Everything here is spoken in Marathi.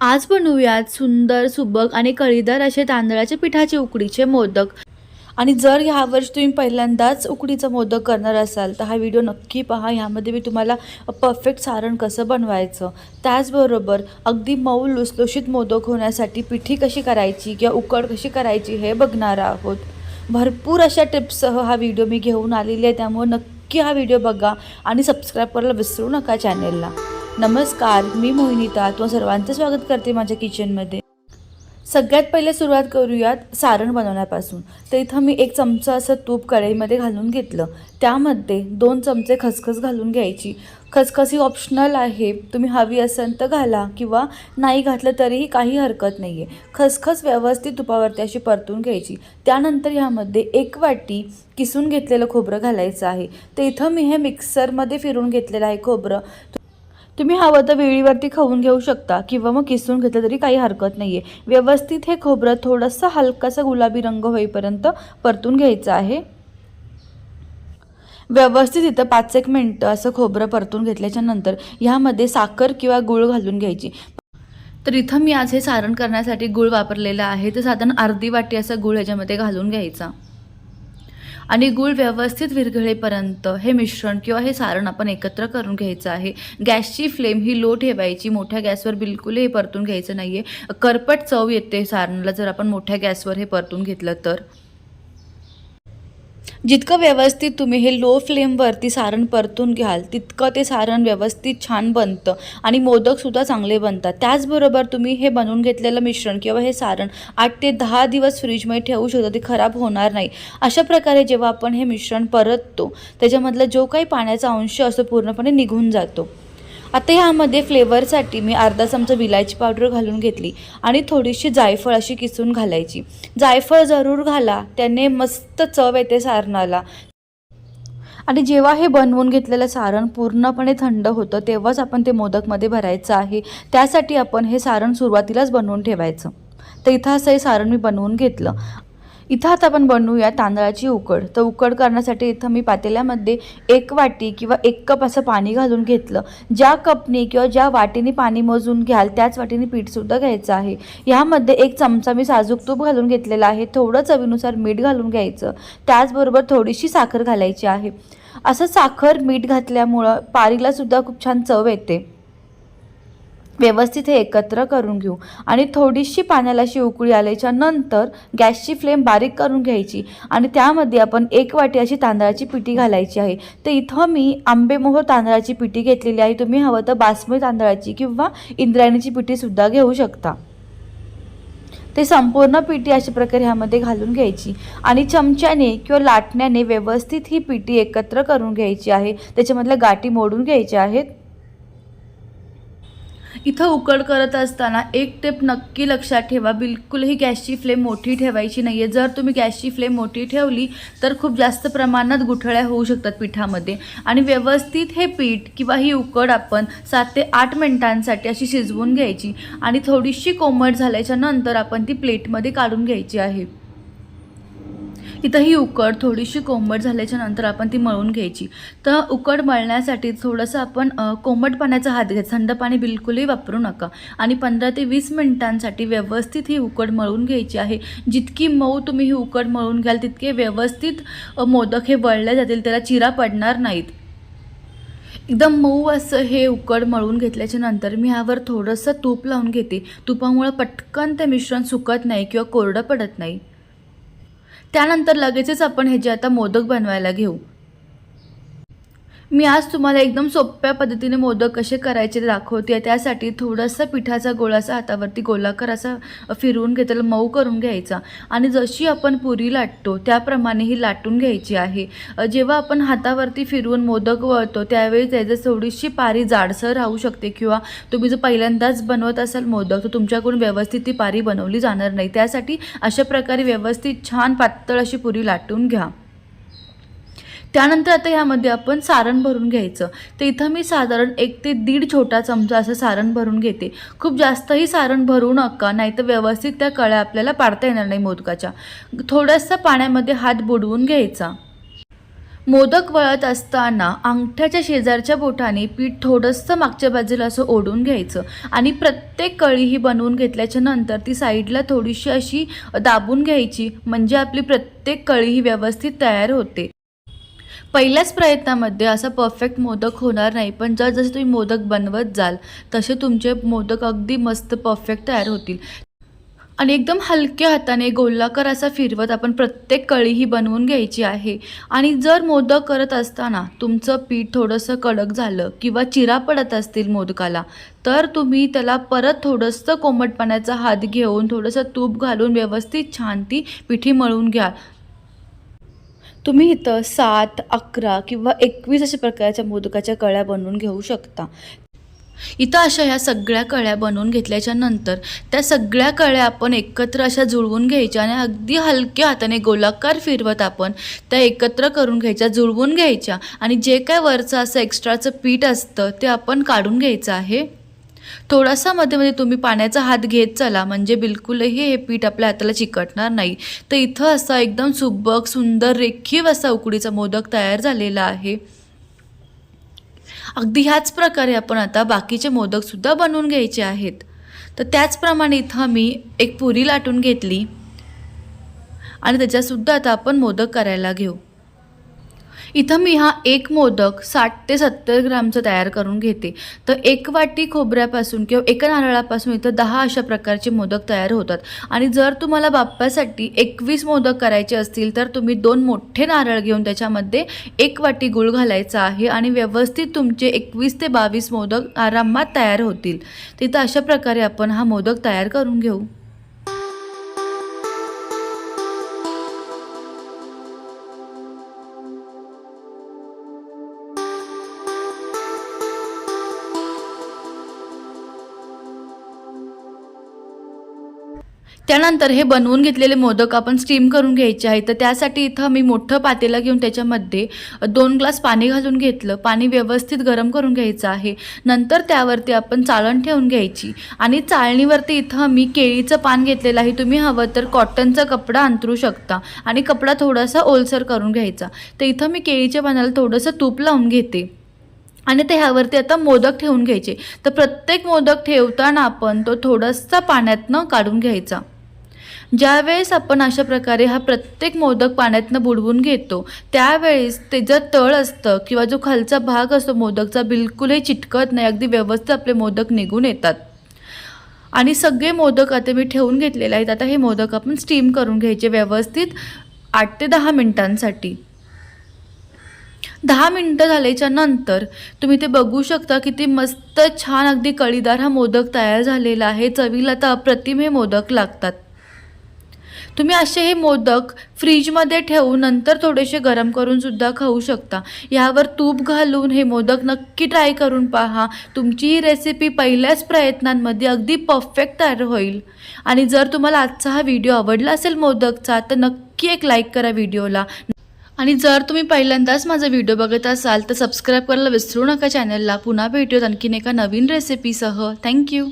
आज बनवूयात सुंदर सुबक आणि कळीदार असे तांदळाच्या पिठाचे उकडीचे मोदक. आणि जर ह्या वर्षी तुम्ही पहिल्यांदाच उकडीचा मोदक करणार असाल तर हा व्हिडिओ नक्की पहा. ह्यामध्ये मी तुम्हाला परफेक्ट सारण कसं बनवायचं त्याचबरोबर अगदी मऊ लुसलुशीत मोदक होण्यासाठी पिठी कशी करायची किंवा उकड कशी करायची हे बघणार आहोत. भरपूर अशा टिप्ससह हा व्हिडिओ मी घेऊन आलेली आहे त्यामुळे नक्की हा व्हिडिओ बघा आणि सबस्क्राईब करायला विसरू नका चॅनेलला नमस्कार मी मोहिनीता. तुम्हा सर्वांचं स्वागत करते माझ्या किचनमध्ये. सगळ्यात पहिले सुरुवात करूयात सारण बनवण्यापासून. तर इथं मी एक चमचा असं तूप कढईमध्ये घालून घेतलं. त्यामध्ये दोन चमचे खसखस घालून घ्यायची. खसखस ही ऑप्शनल आहे. तुम्ही हवी असेल तर घाला किंवा नाही घातलं तरीही काही हरकत नाही आहे खसखस व्यवस्थित तुपावरती अशी परतून घ्यायची. त्यानंतर ह्यामध्ये एक वाटी किसून घेतलेलं खोबरं घालायचं आहे. तर इथं मी हे मिक्सरमध्ये फिरून घेतलेलं आहे खोबरं. तुम्ही हवं तर वेळीवरती खाऊन घेऊ शकता किंवा मग किसून घेतलं तरी काही हरकत नाही आहे व्यवस्थित हे खोबरं थोडंसं हलकासा गुलाबी रंग होईपर्यंत परतून घ्यायचं आहे. व्यवस्थित इथं पाच एक मिनटं असं खोबरं परतून घेतल्याच्या नंतर ह्यामध्ये साखर किंवा गूळ घालून घ्यायची. तर इथं मी आज हे सारण करण्यासाठी गूळ वापरलेला आहे. तर साधारण अर्धी वाटी असा गूळ ह्याच्यामध्ये घालून घ्यायचा. आणि गूळ व्यवस्थित विरघळेपर्यंत हे मिश्रण किंवा हे सारण आपण एकत्र करून घ्यायचं आहे. गॅसची फ्लेम ही लो ठेवायची. मोठ्या गॅसवर बिलकुलही परतून घ्यायचं नाही आहे करपट चव येते सारणाला. जर आपण मोठ्या गॅसवर हे परतून घेतलं तर. जितकं व्यवस्थित तुम्ही हे लो फ्लेमवरती सारण परतून घ्याल तितकं ते सारण व्यवस्थित छान बनतं आणि मोदकसुद्धा चांगले बनतात. त्याचबरोबर तुम्ही हे बनवून घेतलेलं मिश्रण किंवा हे सारण आठ ते दहा दिवस फ्रीजमध्ये ठेवू शकता ते खराब होणार नाही. अशा प्रकारे जेव्हा आपण हे मिश्रण परततो त्याच्यामधला जो काही पाण्याचा अंश असतो पूर्णपणे निघून जातो. आता ह्यामध्ये फ्लेवरसाठी मी अर्धा चमचा विलायची पावडर घालून घेतली आणि थोडीशी जायफळ अशी किसून घालायची. जायफळ जरूर घाला त्याने मस्त चव येते सारणाला. आणि जेव्हा हे बनवून घेतलेलं सारण पूर्णपणे थंड होतं तेव्हाच आपण ते मोदकमध्ये भरायचं आहे. त्यासाठी आपण हे सारण सुरुवातीलाच बनवून ठेवायचं. तर इथं असं हे सारण मी बनवून घेतलं. इथं आता आपण बनवूया तांदळाची उकड. तर उकड करण्यासाठी इथं मी पातेल्यामध्ये एक वाटी किंवा एक कप असं पाणी घालून घेतलं. ज्या कपनी किंवा ज्या वाटीने पाणी मोजून घ्याल त्याच वाटीने पीठसुद्धा घ्यायचं आहे. ह्यामध्ये एक चमचा मी साजूक तूप घालून घेतलेला आहे. थोडं चवीनुसार मीठ घालून घ्यायचं. त्याचबरोबर थोडीशी साखर घालायची आहे. असं साखर मीठ घातल्यामुळं पारीलासुद्धा खूप छान चव येते. व्यवस्थित हे एकत्र करून घेऊ. आणि थोडीशी पाण्याला अशी उकळी आल्याच्यानंतर गॅसची फ्लेम बारीक करून घ्यायची. आणि त्यामध्ये आपण एक वाटी अशी तांदळाची पिठी घालायची आहे. तर इथं मी आंबेमोहर तांदळाची पिठी घेतलेली आहे. तुम्ही हवं तर बासमती तांदळाची किंवा इंद्रायणीची पिठीसुद्धा घेऊ शकता. ते संपूर्ण पिठी अशा प्रकारे ह्यामध्ये घालून घ्यायची. आणि चमच्याने किंवा लाटण्याने व्यवस्थित ही पिठी एकत्र करून घ्यायची आहे. त्याच्यामधल्या गाठी मोडून घ्यायच्या आहेत. इथं उकड करत असताना एक टेप नक्की लक्षात ठेवा. बिलकुलही गॅसची फ्लेम मोठी ठेवायची नाही आहे जर तुम्ही गॅसची फ्लेम मोठी ठेवली तर खूप जास्त प्रमाणात गुठळ्या होऊ शकतात पिठामध्ये. आणि व्यवस्थित हे पीठ किंवा ही उकड आपण सात ते आठ मिनिटांसाठी अशी शिजवून घ्यायची. आणि थोडीशी कोमट झाल्याच्यानंतर आपण ती प्लेटमध्ये काढून घ्यायची आहे. इथं ही उकड थोडीशी कोंबट झाल्याच्यानंतर आपण ती मळून घ्यायची. तर उकड मळण्यासाठी थोडंसं आपण कोंबट पाण्याचा हात घ्या. थंड पाणी बिलकुलही वापरू नका. आणि पंधरा ते वीस मिनिटांसाठी व्यवस्थित ही उकड मळून घ्यायची आहे. जितकी मऊ तुम्ही ही उकड मळून घ्याल तितके व्यवस्थित मोदक हे वळले जातील. त्याला चिरा पडणार नाहीत. एकदम मऊ असं हे उकड मळून घेतल्याच्या नंतर मी ह्यावर थोडंसं तूप लावून घेते. तुपामुळं पटकन ते मिश्रण सुकत नाही किंवा कोरडं पडत नाही. त्यानंतर लगेचच आपण ह्याचे आता मोदक बनवायला घेऊ. मी आज तुम्हाला एकदम सोप्या पद्धतीने मोदक कसे करायचे ते दाखवते. त्यासाठी थोडासा पिठाचा गोळासा हातावरती गोलाकार असा फिरवून घेतला मऊ करून घ्यायचा. आणि जशी आपण पुरी लाटतो त्याप्रमाणे ही लाटून घ्यायची आहे. जेव्हा आपण हातावरती फिरवून मोदक वळतो त्यावेळी त्याचं थोडीशी पारी जाडसर राहू शकते किंवा तुम्ही जर पहिल्यांदाच बनवत असाल मोदक तर तुमच्याकडून व्यवस्थित ती पारी बनवली जाणार नाही. त्यासाठी अशा प्रकारे व्यवस्थित छान पातळ अशी पुरी लाटून घ्या. त्यानंतर आता ह्यामध्ये आपण सारण भरून घ्यायचं. तर इथं मी साधारण एक ते दीड छोटा चमचा असं सारण भरून घेते. खूप जास्तही सारण भरू नका नाही तर व्यवस्थित त्या कळ्या आपल्याला पाडता येणार नाही मोदकाच्या. थोडंसं पाण्यामध्ये हात बुडवून घ्यायचा. मोदक वळत असताना अंगठ्याच्या शेजारच्या बोटाने पीठ थोडंसं मागच्या बाजूला असं ओढून घ्यायचं आणि प्रत्येक कळी ही बनवून घेतल्याच्या नंतर ती साईडला थोडीशी अशी दाबून घ्यायची म्हणजे आपली प्रत्येक कळी ही व्यवस्थित तयार होते. पहिल्याच प्रयत्नामध्ये असा परफेक्ट मोदक होणार नाही पण जर जसे तुम्ही मोदक बनवत जाल तसे तुमचे मोदक अगदी मस्त परफेक्ट तयार होतील. आणि एकदम हलक्या हाताने गोलाकार असा फिरवत आपण प्रत्येक कळी ही बनवून घ्यायची आहे. आणि जर मोदक करत असताना तुमचं पीठ थोडंसं कडक झालं किंवा चिरा पडत असतील मोदकाला तर तुम्ही त्याला परत थोडंसं कोमट पाण्याचा हात घेऊन थोडंसं तूप घालून व्यवस्थित छान ती पिठी मळून घ्या तुम्ही इथं सात अकरा किंवा एकवीस अशा प्रकारच्या मोदकाच्या कळ्या बनवून घेऊ शकता. इथं अशा ह्या सगळ्या कळ्या बनवून घेतल्याच्या नंतर त्या सगळ्या कळ्या आपण एकत्र अशा जुळवून घ्यायच्या आणि अगदी हलक्या हाताने गोलाकार फिरवत आपण त्या एकत्र करून घ्यायच्या जुळवून घ्यायच्या आणि जे काय वरचं असं एक्स्ट्राचं पीठ असतं ते आपण काढून घ्यायचं आहे. थोडासा मध्ये मध्ये तुम्ही पाण्याचा हात घेत चला. म्हणजे बिलकुलही हे पीठ आपल्या हाताला चिकटणार नाही. तर इथं असा एकदम सुबक सुंदर रेखीव असा उकडीचा मोदक तयार झालेला आहे. अगदी ह्याच प्रकारे आपण आता बाकीचे मोदकसुद्धा बनवून घ्यायचे आहेत. तर त्याचप्रमाणे इथं मी एक पुरी लाटून घेतली. आणि त्याच्यासुद्धा आता आपण मोदक करायला घेऊ. इथं मी हा एक मोदक साठ ते सत्तर ग्रामचं तयार करून घेते. तर एक वाटी खोबऱ्यापासून किंवा एका नारळापासून इथं दहा अशा प्रकारचे मोदक तयार होतात. आणि जर तुम्हाला बाप्पासाठी एकवीस मोदक करायचे असतील तर तुम्ही दोन मोठे नारळ घेऊन त्याच्यामध्ये एक वाटी गुळ घालायचा आहे आणि व्यवस्थित तुमचे एकवीस ते बावीस मोदक आरामात तयार होतील. तिथं अशा प्रकारे आपण हा मोदक तयार करून घेऊ. त्यानंतर हे बनवून घेतलेले मोदक आपण स्टीम करून घ्यायचे आहे तर त्यासाठी इथं मी मोठं पातेलं घेऊन त्याच्यामध्ये दोन ग्लास पाणी घालून घेतलं. पाणी व्यवस्थित गरम करून घ्यायचं आहे. नंतर त्यावरती आपण चाळण ठेवून घ्यायची. आणि चाळणीवरती इथं मी केळीचं पान घेतलेलं आहे. तुम्ही हवं तर कॉटनचा कपडा अंतरू शकता. आणि कपडा थोडासा ओलसर करून घ्यायचा. तर इथं मी केळीच्या पानाला थोडंसं तूप लावून घेते. आणि ते ह्यावरती आता मोदक ठेवून घ्यायचे. तर प्रत्येक मोदक ठेवताना आपण तो थोडासा पाण्यातनं काढून घ्यायचा. ज्यावेळेस आपण अशा प्रकारे हा प्रत्येक मोदक पाण्यातनं बुडवून घेतो त्यावेळेस त्याचं तळ असतं किंवा जो खालचा भाग असतो मोदकचा बिलकुलही चिटकत नाही. अगदी व्यवस्थित आपले मोदक निघून येतात. आणि सगळे मोदक आता मी ठेवून घेतलेले आहेत. आता हे मोदक आपण स्टीम करून घ्यायचे व्यवस्थित आठ ते दहा मिनिटांसाठी. दहा मिनटं झाल्याच्यानंतर तुम्ही ते बघू शकता किती मस्त छान अगदी कळीदार हा मोदक तयार झालेला आहे. चवीला तर अप्रतिम हे मोदक लागतात. तुम्ही असे हे मोदक फ्रीजमध्ये ठेवून नंतर थोडेसे गरम करून सुद्धा खाऊ शकता. यावर तूप घालून हे मोदक नक्की ट्राय करून पहा. तुमची ही रेसिपी पहिल्याच प्रयत्नांमध्ये अगदी परफेक्ट तयार होईल. आणि जर तुम्हाला आजचा हा व्हिडिओ आवडला असेल मोदकचा तर नक्की एक लाईक करा व्हिडिओला आणि जर तुम्ही पहिल्यांदाच माझा व्हिडिओ बघत असाल तर सबस्क्राईब करायला विसरू नका चॅनलला पुन्हा भेटूयात आणखीन एका नवीन रेसिपीसह थँक्यू